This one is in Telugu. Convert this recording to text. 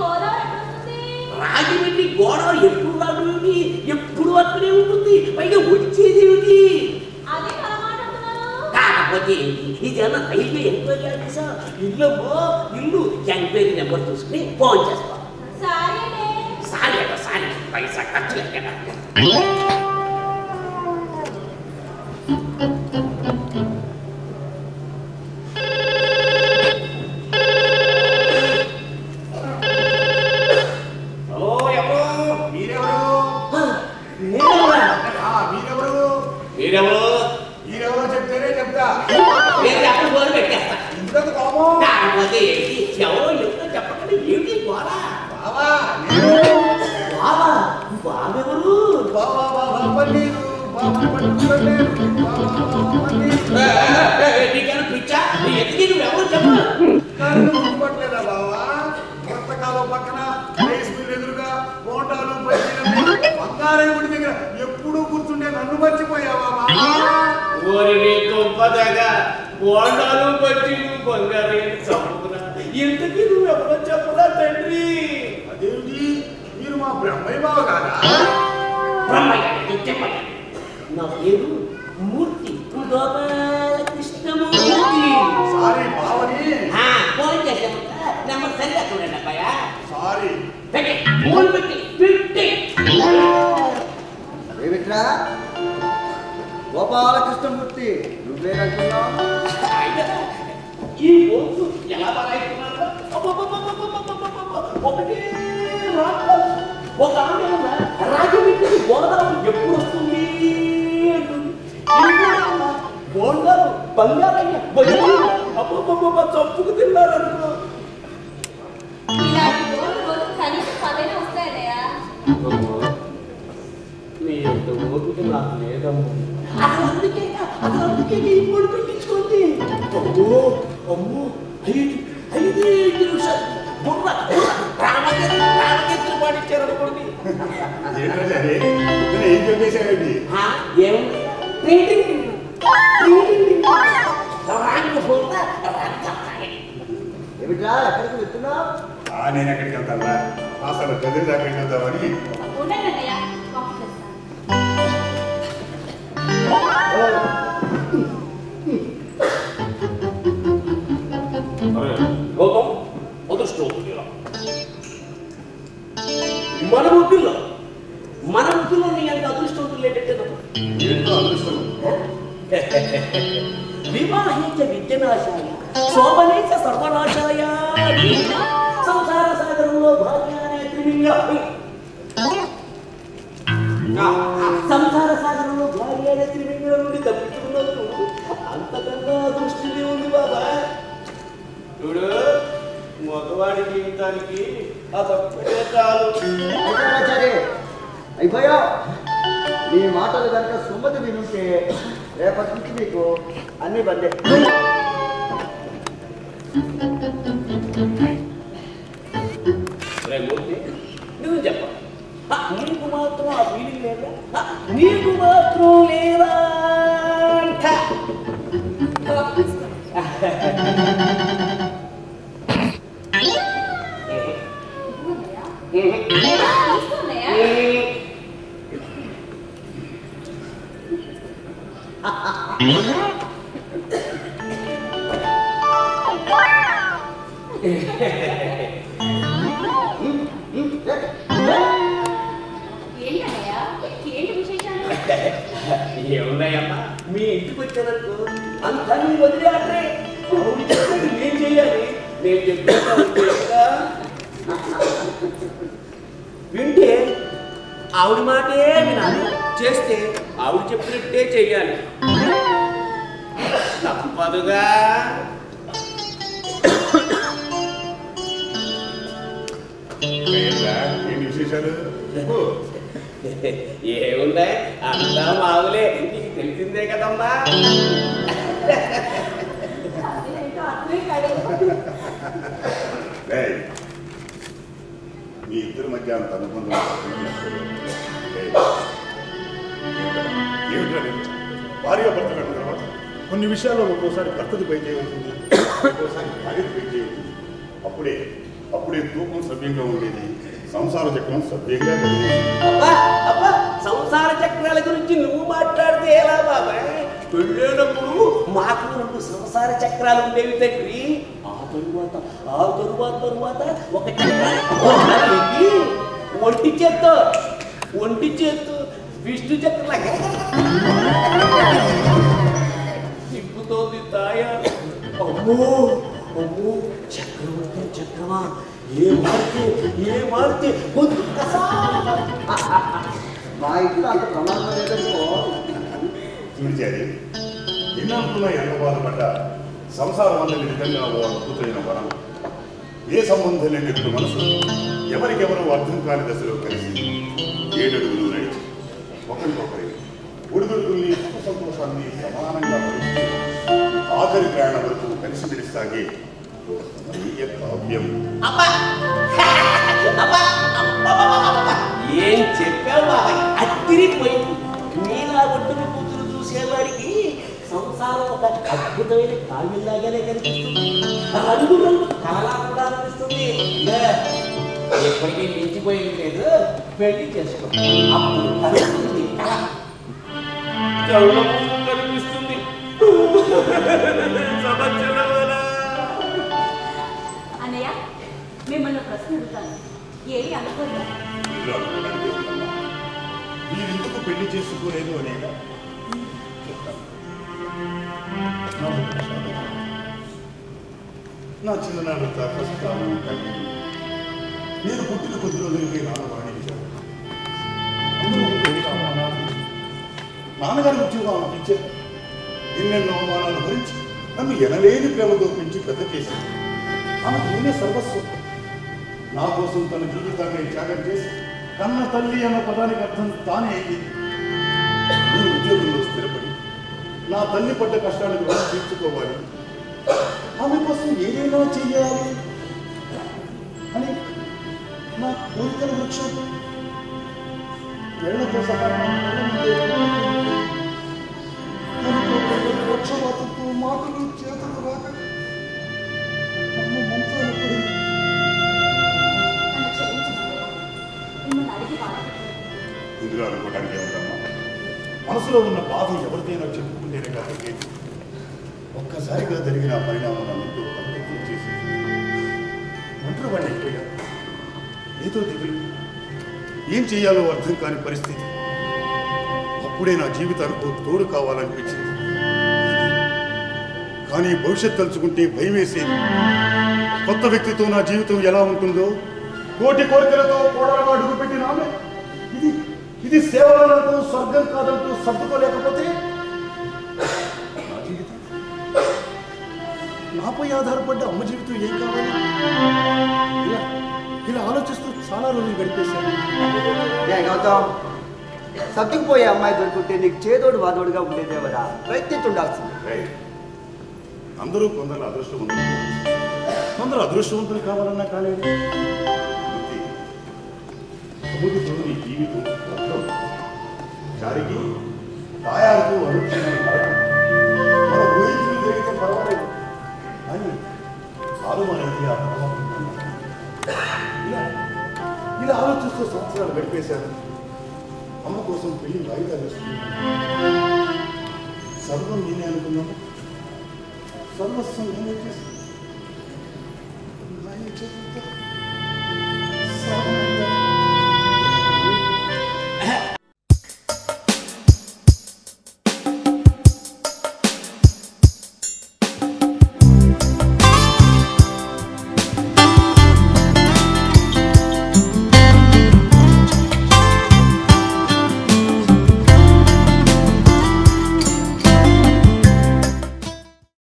గోదావరి ఎప్పుడు వస్తుంది? రాజమండ్రి గోడ ఎప్పుడు రావడం ఎప్పుడు అక్కడే ఉంటుంది? పైగా వచ్చేది ఏమిటి? కాకపోతే ఏంటి? ఇది అన్న రైల్వే ఎంక్వైరీ ఆఫీసా? ఇల్లమ్మో ఇల్లు ఎంక్వైరీ నెంబర్ చూసుకుని ఫోన్ చేస్తాం. సారీ అట సారీ. పైసా ఖర్చు లెక్కన బావా బావా బావా పన్నీరు బావా పట్టుకోలేదు బావా బావా పన్నీరు నీకేనా పిచ్చా నీ ఎత్తుకి నువ్వు ఎవరు చెప్పు బావా పుస్తకాలు పక్కన రైస్ మిల్ ఎదురుగా బజ్జీలు బంగారం గుడి దగ్గర ఎప్పుడూ కూర్చుంటే నన్ను మర్చిపోయావా బావా ఓరి నీ గొప్పదగా బోండాలు బజ్జీలు బంగారం ఇంతకీ నువ్వు ఎవరో చెప్పరా తండ్రి? అదేంటి మీరు మా బ్రహ్మయ్య బావ కాదా? బ్రహ్మయ్య. నా పేరు మూర్తి గోపాలకృష్ణమూర్తి. సారీ బావని. ఆ, ఫోన్ చేసామంట నెంబర్ సరిగా చూడండి అబ్బాయ. సారీ. పెట్టి ఫోన్ పెట్టి పెట్టి. ఏమిట్రా గోపాలకృష్ణమూర్తి నువ్వేనంటున్నావు? ఈ రోజు ఎలా బాగాయిస్తున్నారు ఒకటే రాక్షసు. ఒక ఆమె ఏమో రాజమండ్రి గోదావరి ఎప్పుడు వస్తుంది అంటుంది ఇంకోటేమో బంగారయ్య చంపుకు తిన్నారనుకో ఓపిక నాకు లేదమ్మా అసలు అందుకే అసలు అందుకే ఇప్పుడు పెట్టించుకోండి అమ్మో అమ్మో ఐదు ఐదు ఐదు నిమిషాలు పోతా రాంగ్ చస్తాయి. ఏమిట్రా ఎక్కడికి వెళ్తున్నావు? ఆ నేను ఎక్కడికి వెళ్తాను అసలు గదిలి దాకా వెళ్దామని వివాహించ విద్యనాశాయ శోభనేచ సర్వనాశాయ. సంసార సాగరంలో భార్య త్రిలింగ సంసార సాగరంలో భార్య అనే నుండి తప్పించుకున్నందుకు అంతకన్నా దృష్టి ఉంది బాబా. చూడు మగవాడి జీవితానికి అదొక్కటే చాలు. అయిపోయా నీ మాటలు కనుక సుమతి వినుంటే రేపటి నుంచి నీకు అన్ని బందే రే మూర్తి నువ్వు చెప్ప నీకు మాత్రం ఆ ఫీలింగ్ లేదా ఆ, నీకు మాత్రం లేదా అంట. తీసుకోన్నయ్య ఏమున్నాయమ్మా? మీ ఇంటికి వచ్చాననుకో అంతా మీ వదిలే ఆటరే ఆవిడ చెప్పినట్టు నేను చేయాలి వింటే ఆవిడ మాటే వినాలి చేస్తే ఆవిడ చెప్పినట్టే చెయ్యాలి. చెప్పు. ఏమున్నాయి అంతా మామూలే. నీకు తెలిసిందే కదమ్మా. మీ ఇద్దరి మధ్య అంత అనుబంధం నేను? భార్య భర్తలు కొన్ని విషయాల్లో ఒక్కోసారి భర్తది పై చేయవలసింది ఒక్కోసారి భార్యది పై చేయవలసింది అప్పుడే అప్పుడే తూకం సవ్యంగా ఉండేది. సంసార చక్రం సవ్యంగా అబ్బా అబ్బా సంసార చక్రాల గురించి నువ్వు మాట్లాడితే ఎలా బాబాయ్? పెళ్ళేటప్పుడు మాకు రెండు సంసార చక్రాలు ఉండేవి తండ్రి. ఆ తరువాత ఆ తరువాత తరువాత ఒక ఒంటి చేత్తో ఒంటి చేత్తో విష్ణు చక్రం తిప్పుతోంది తాయ? అమ్మో అమ్మో చక్రవర్తి చక్రమా ఏ మారితే ఏ మారితే గొంతు కసా మా ఇంట్లో అంత ప్రమాదం లేదనుకో. చూడిచారి ఎన్ననుకున్నా ఎంత బాధపడ్డ? సంసారం అన్నది నిజంగా ఓ అద్భుతమైన వరం. ఏ సంబంధం లేని మనసు ఎవరికెవరు అర్థం కాని దశలో కలిసి ఏడడుగులు నడిచి ఒకరికొకరి ఒడిదుడుకుల్ని సుఖ సంతోషాన్ని సమానంగా ఆఖరి ప్రయాణం వరకు కలిసి కావ్యం. ఏం చెప్పావు బాబాయ్? అత్తిరిపోయింది కూతురు చూసేవాడికి సంసారం ఒక అద్భుతమైన కావ్యంలాగానే కనిపిస్తుంది. రంగు రంగు అనిపిస్తుంది. ఎప్పటికీ మించిపోయింది లేదు. పెళ్ళి చేసుకో. అప్పుడు కలుగుతుంది అన్నయ్య మిమ్మల్ని ప్రశ్న అడుగుతాను. ఏమి అనుకోలేదు. ఇల్లు పెళ్ళి చేసుకోలేదు నా చిన్ననాడు ప్రస్తావన కలిగి నేను పుట్టిన కొద్ది రోజులకి నాన్న నాన్నగారు ఉద్యోగం ఇచ్చారు ఎన్నెన్నో అవమానాలు భరించి నన్ను ఎనలేని ప్రేమతో పెంచి పెద్ద చేసింది ఆమె నేనే సర్వస్వం. నా కోసం తన జీవితాన్ని త్యాగం చేసి కన్న తల్లి అన్న పదానికి అర్థం తానే అయింది. నేను ఉద్యోగంలో స్థిరపడి నా తల్లి పడ్డ కష్టానికి కూడా తీర్చుకోవాలి. ఆమె కోసం ఏదైనా చెయ్యాలి అని నా కోరికల వృక్షం వేళ్ళతో సహా మనసులో ఉన్న బాధ ఎవరికైనా చెప్పుకుంటేనే కాబట్టి ఒక్కసారిగా జరిగిన పరిణామం నన్ను అభివృద్ధి చేసి ఒంటరి వాడిని అయిపోయాను. ఏదో దిగులు. ఏం చేయాలో అర్థం కాని పరిస్థితి. అప్పుడే నా జీవితానికి తోడు కావాలనిపించింది. కానీ భవిష్యత్ తలుచుకుంటే భయం వేసేది కొత్త వ్యక్తితో నా జీవితం ఎలా ఉంటుందో కోటి కోరికలతో కోడలుగా అడుగుపెట్టిన ఆమె ఇది సేవలంటూ స్వర్గం కాదంటూ సర్దుకోలేకపోతే నా జీవితం. నాపై ఆధారపడ్డ అమ్మ జీవితం ఏం కావాలి? ఇలా ఇలా ఆలోచిస్తూ చాలా రోజులు గడిపేశాను. గౌతమ్ సర్దుకుపోయే అమ్మాయి దొరుకుంటే నీకు చేదోడు వాదోడుగా ఉండేదేవరా ప్రయత్నించుండాల్సింది. రేయ్, అందరూ కొందరు అదృష్టవంతులు. కొందరు అదృష్టవంతులు కావాలన్నా కాలేదు. సముద్రతో నీ జీవితం మొత్తం చారికి తాయారుకు అనుక్షణం మన ఊహించిన జరిగితే పర్వాలేదు. అని ఆలుమానైతే ఆ ఇలా ఇలా ఆలోచిస్తూ సంవత్సరాలు గడిపేశాను అమ్మ కోసం పెళ్ళి వాయిదా వేస్తుంది సర్వం నేనే అనుకున్నాము సర్వస్వం నేనే చేసి